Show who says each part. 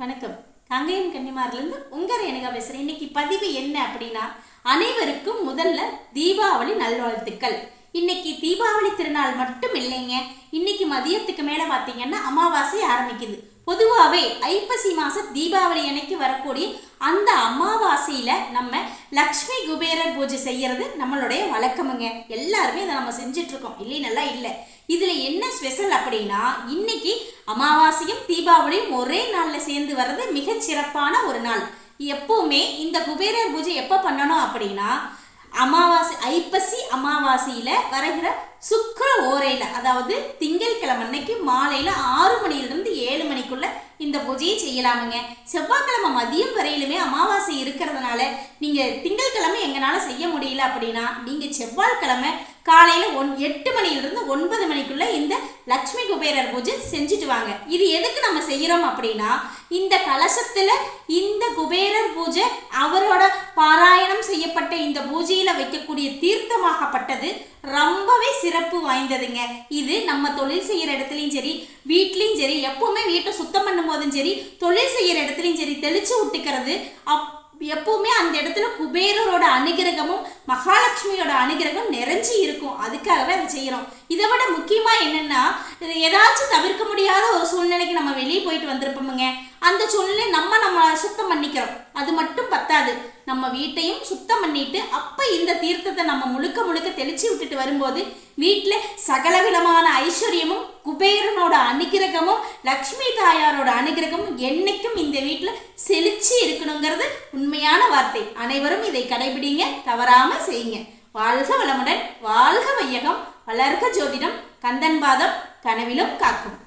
Speaker 1: வணக்கம். காங்கேயம் கன்னிமார்லேருந்து உங்கள் ரேணுகா பேசுகிறேன் இன்னைக்கு பதிவு என்ன அப்படின்னா அனைவருக்கும் முதல்ல தீபாவளி நல்வாழ்த்துக்கள். இன்னைக்கு தீபாவளி திருநாள் மட்டும் இல்லைங்க. இன்னைக்கு மதியத்துக்கு மேலே பார்த்தீங்கன்னா அமாவாசை ஆரம்பிக்குது. பொதுவாகவே ஐப்பசி மாத தீபாவளி அன்னைக்கு வரக்கூடிய அந்த அமாவாசை நம்ம லக்ஷ்மி குபேரர் பூஜை செய்யறது நம்மளுடைய வழக்கமுங்க. எல்லாருமே இதை நம்ம செஞ்சுட்டு இருக்கோம் இல்லைன்னா இல்லை. இதுல என்ன ஸ்பெஷல் அப்படின்னா இன்னைக்கு அமாவாசையும் தீபாவளியும் ஒரே நாள்ல சேர்ந்து வர்றது மிகச் சிறப்பான ஒரு நாள். எப்பவுமே இந்த குபேரர் பூஜை எப்போ பண்ணணும் அப்படின்னா அமாவாசை ஐப்பசி அமாவாசையில வரைகிற சுக்கிர ஓரையில அதாவது திங்கட்கிழமை அன்னைக்கு மாலையில ஆறு மணியிலிருந்து ஏழு மணிக்குள்ள இந்த பூஜையை செய்யலாமுங்க. செவ்வாய்க்கிழமை மதியம் வரையிலுமே அமாவாசை இருக்கிறது நீங்கள் திங்கட்கிழமை எங்களால செய்ய முடியல அப்படின்னா நீங்கள் செவ்வாய்க்கிழமை காலையில் ஒன் எட்டு மணியிலிருந்து ஒன்பது மணிக்குள்ளே இந்த லக்ஷ்மி குபேரர் பூஜை செஞ்சுட்டு வாங்க. இது எதுக்கு நம்ம செய்கிறோம் அப்படின்னா இந்த கலசத்தில் இந்த குபேரர் பூஜை அவரோட பாராயணம் செய்யப்பட்ட இந்த பூஜையில் வைக்கக்கூடிய தீர்த்தமாகப்பட்டது ரொம்பவே சிறப்பு வாய்ந்ததுங்க. இது நம்ம தொழில் செய்கிற இடத்துலையும் சரி வீட்லேயும் சரி எப்போவுமே வீட்டை சுத்தம் பண்ணும் போதும் சரி தொழில் செய்கிற இடத்துலையும் சரி தெளிச்சு விட்டுக்கிறது அப் எப்பவுமே அந்த இடத்துல குபேரரோட அனுகிரகமும் மகாலட்சுமியோட அனுகிரகம் நிறைஞ்சு இருக்கும். அதுக்காகவே அதை செய்யறோம். இதை விட முக்கியமா என்னன்னா ஏதாச்சும் தவிர்க்க முடியாத ஒரு சூழ்நிலைக்கு நம்ம வெளியே போயிட்டு வந்திருப்போமுங்க. அந்த சூழ்நிலை நம்ம நம்ம சுத்தம் பண்ணிக்கிறோம். அது மட்டும் பத்தாது. நம்ம வீட்டையும் சுத்தம் பண்ணிட்டு அப்ப இந்த தீர்த்தத்தை நம்ம முழுக்க முழுக்க தெளிச்சு விட்டுட்டு வரும்போது வீட்டில் சகலவிதமான ஐஸ்வர்யம் குபேரனோட அனுகிரகமும் லக்ஷ்மி தாயாரோட அனுகிரகமும் என்னைக்கும் இந்த வீட்டில் செழிச்சு இருக்கணுங்கிறது உண்மையான வார்த்தை. அனைவரும் இதை கடைபிடிங்க தவறாமல் செய்யுங்க. வாழ்க வளமுடன் வாழ்க வையகம் வளர்க ஜோதிடம் கந்தன் பாதம் கனவிலும் காக்கும்.